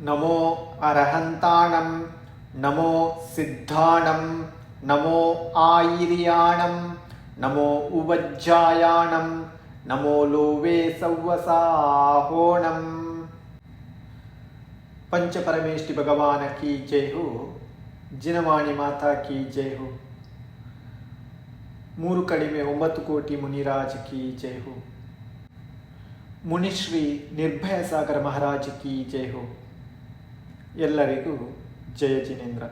నమో అర్హంతాణం నమో సిద్ధాణం నమో ఆయిర్యాణం నమో ఉవజ్జాయాణం నమో లోవే సవ్వసాహోణం. పంచపరమేష్టి భగవాన key జైహు Jinvani ಮಾತಾ ಕಿ ಜೈ ಹೋ ಮೂರು ಕಡಿಮೆ ಒಂಬತ್ತು ಕೋಟಿ ಮುನಿರಾಜ್ ಕಿ ಜೈ ಹೋ ಮುನಿಶ್ರೀ ನಿರ್ಭಯ ಸಾಗರ ಮಹಾರಾಜ್ ಕಿ ಜೈ ಹೋ ಎಲ್ಲರಿಗೂ ಜಯ ಜಿನೇಂದ್ರ.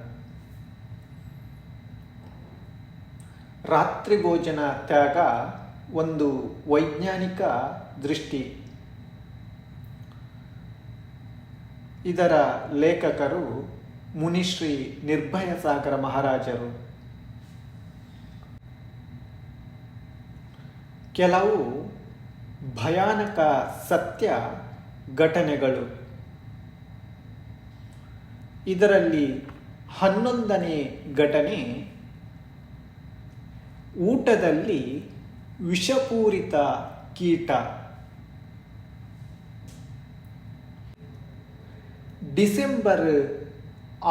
ರಾತ್ರಿ ಭೋಜನ ತ್ಯಾಗ ಒಂದು ವೈಜ್ಞಾನಿಕ ದೃಷ್ಟಿ. ಇದರ ಲೇಖಕರು ಮುನಿಶ್ರೀ ನಿರ್ಭಯ ಸಾಗರ ಮಹಾರಾಜರು. ಕೆಲವು ಭಯಾನಕ ಸತ್ಯ ಘಟನೆಗಳು. ಇದರಲ್ಲಿ ಹನ್ನೊಂದನೇ ಘಟನೆ, ಊಟದಲ್ಲಿ ವಿಷಪೂರಿತ ಕೀಟ. ಡಿಸೆಂಬರ್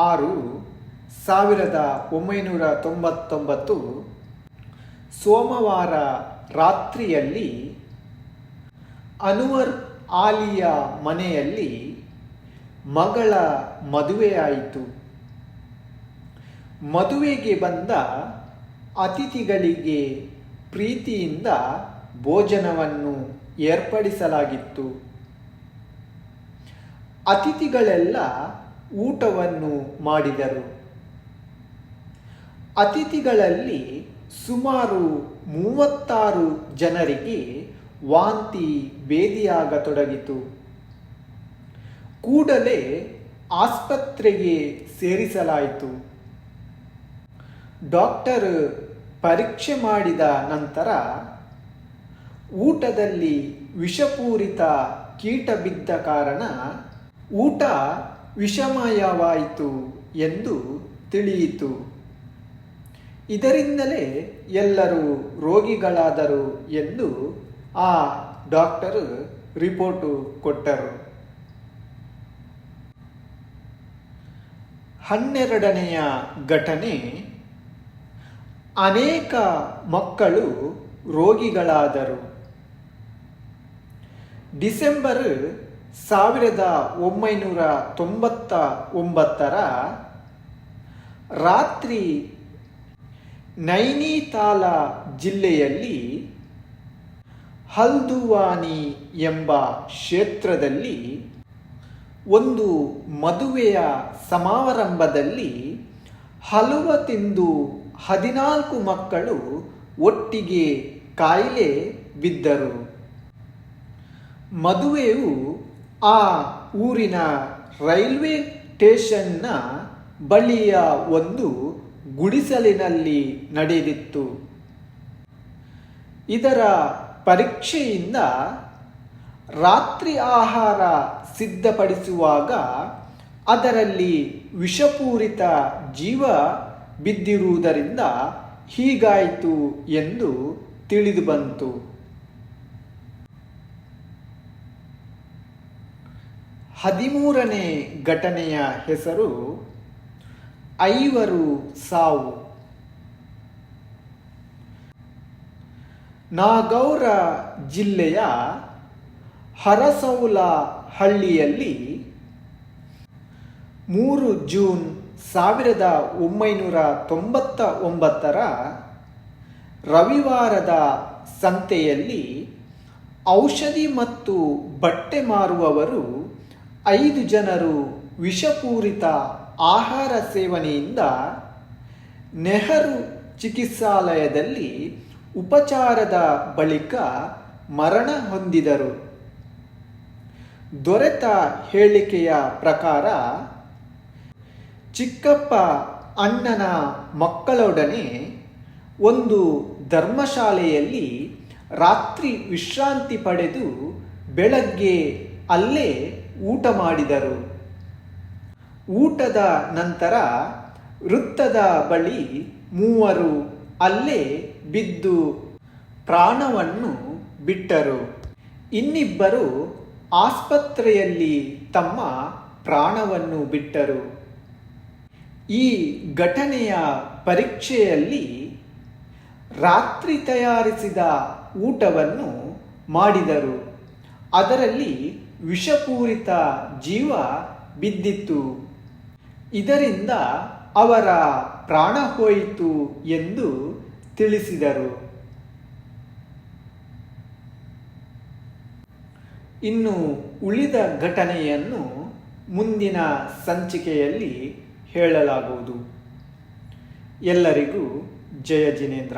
ಆರು ಸಾವಿರದ ಒಂಬೈನೂರ ತೊಂಬತ್ತೊಂಬತ್ತು ಸೋಮವಾರ ರಾತ್ರಿಯಲ್ಲಿ ಅನುವರ್ ಆಲಿಯ ಮನೆಯಲ್ಲಿ ಮಗಳ ಮದುವೆಯಾಯಿತು ಮದುವೆಗೆ ಬಂದ ಅತಿಥಿಗಳಿಗೆ ಪ್ರೀತಿಯಿಂದ ಭೋಜನವನ್ನು ಏರ್ಪಡಿಸಲಾಗಿತ್ತು. ಅತಿಥಿಗಳೆಲ್ಲ ಊಟವನ್ನು ಮಾಡಿದರು. ಅತಿಥಿಗಳಲ್ಲಿ ಸುಮಾರು ಮೂವತ್ತಾರು ಜನರಿಗೆ ವಾಂತಿ ಭೇದಿಯಾಗತೊಡಗಿತು. ಕೂಡಲೇ ಆಸ್ಪತ್ರೆಗೆ ಸೇರಿಸಲಾಯಿತು. ಡಾಕ್ಟರ್ ಪರೀಕ್ಷೆ ಮಾಡಿದ ನಂತರ ಊಟದಲ್ಲಿ ವಿಷಪೂರಿತ ಕೀಟ ಬಿದ್ದ ಕಾರಣ ಊಟ ವಿಷಮಯವಾಯಿತು ಎಂದು ತಿಳಿಯಿತು. ಇದರಿಂದಲೇ ಎಲ್ಲರೂ ರೋಗಿಗಳಾದರು ಎಂದು ಆ ಡಾಕ್ಟರ್ ರಿಪೋರ್ಟು ಕೊಟ್ಟರು. ಹನ್ನೆರಡನೆಯ ಘಟನೆ, ಅನೇಕ ಮಕ್ಕಳು ರೋಗಿಗಳಾದರು. ಡಿಸೆಂಬರ್ ಸಾವಿರದ ಒಂಬೈನೂರ ತೊಂಬತ್ತ ಒಂಬತ್ತರ ರಾತ್ರಿ ನೈನಿತಾಲ ಜಿಲ್ಲೆಯಲ್ಲಿ ಹಲ್ದುವಾನಿ ಎಂಬ ಕ್ಷೇತ್ರದಲ್ಲಿ ಒಂದು ಮದುವೆಯ ಸಮಾರಂಭದಲ್ಲಿ ಹಲವ ತಿಂದು ಹದಿನಾಲ್ಕು ಮಕ್ಕಳು ಒಟ್ಟಿಗೆ ಕಾಯಿಲೆ ಬಿದ್ದರು. ಮದುವೆಯು ಆ ಊರಿನ ರೈಲ್ವೆ ಸ್ಟೇಷನ್ನ ಬಳಿಯ ಒಂದು ಗುಡಿಸಲಿನಲ್ಲಿ ನಡೆದಿತ್ತು. ಇದರ ಪರೀಕ್ಷೆಯಿಂದ ರಾತ್ರಿ ಆಹಾರ ಸಿದ್ಧಪಡಿಸುವಾಗ ಅದರಲ್ಲಿ ವಿಷಪೂರಿತ ಜೀವ ಬಿದ್ದಿರುವುದರಿಂದ ಹೀಗಾಯಿತು ಎಂದು ತಿಳಿದುಬಂತು ಹದಿಮೂರನೇ ಘಟನೆಯ ಹೆಸರು ಐವರು ಸಾವು. ನಾಗೌರ ಜಿಲ್ಲೆಯ ಹರಸೌಲ ಹಳ್ಳಿಯಲ್ಲಿ ಮೂರು ಜೂನ್ ಸಾವಿರದ ಒಂಬೈನೂರ ತೊಂಬತ್ತ ಒಂಬತ್ತರ ರವಿವಾರದ ಸಂತೆಯಲ್ಲಿ ಔಷಧಿ ಮತ್ತು ಬಟ್ಟೆ ಮಾರುವವರು ಐದು ಜನರು ವಿಷಪೂರಿತ ಆಹಾರ ಸೇವನೆಯಿಂದ ನೆಹರು ಚಿಕಿತ್ಸಾಲಯದಲ್ಲಿ ಉಪಚಾರದ ಬಳಿಕ ಮರಣ ಹೊಂದಿದರು. ದೊರೆತ ಹೇಳಿಕೆಯ ಪ್ರಕಾರ, ಚಿಕ್ಕಪ್ಪ ಅಣ್ಣನ ಮಕ್ಕಳೊಡನೆ ಒಂದು ಧರ್ಮಶಾಲೆಯಲ್ಲಿ ರಾತ್ರಿ ವಿಶ್ರಾಂತಿ ಪಡೆದು ಬೆಳಗ್ಗೆ ಅಲ್ಲೇ ಊಟ ಮಾಡಿದರು. ಊಟದ ನಂತರ ವೃತ್ತದ ಬಳಿ ಮೂವರು ಅಲ್ಲೇ ಬಿದ್ದು ಪ್ರಾಣವನ್ನು ಬಿಟ್ಟರು. ಇನ್ನಿಬ್ಬರು ಆಸ್ಪತ್ರೆಯಲ್ಲಿ ತಮ್ಮ ಪ್ರಾಣವನ್ನು ಬಿಟ್ಟರು. ಈ ಘಟನೆಯ ಪರೀಕ್ಷೆಯಲ್ಲಿ ರಾತ್ರಿ ತಯಾರಿಸಿದ ಊಟವನ್ನು ಮಾಡಿದರು. ಅದರಲ್ಲಿ ವಿಷಪೂರಿತ ಜೀವ ಬಿದ್ದಿತ್ತು. ಇದರಿಂದ ಅವರ ಪ್ರಾಣ ಹೋಯಿತು ಎಂದು ತಿಳಿಸಿದರು. ಇನ್ನು ಉಳಿದ ಘಟನೆಯನ್ನು ಮುಂದಿನ ಸಂಚಿಕೆಯಲ್ಲಿ ಹೇಳಲಾಗುವುದು. ಎಲ್ಲರಿಗೂ ಜಯ ಜಿನೇಂದ್ರ.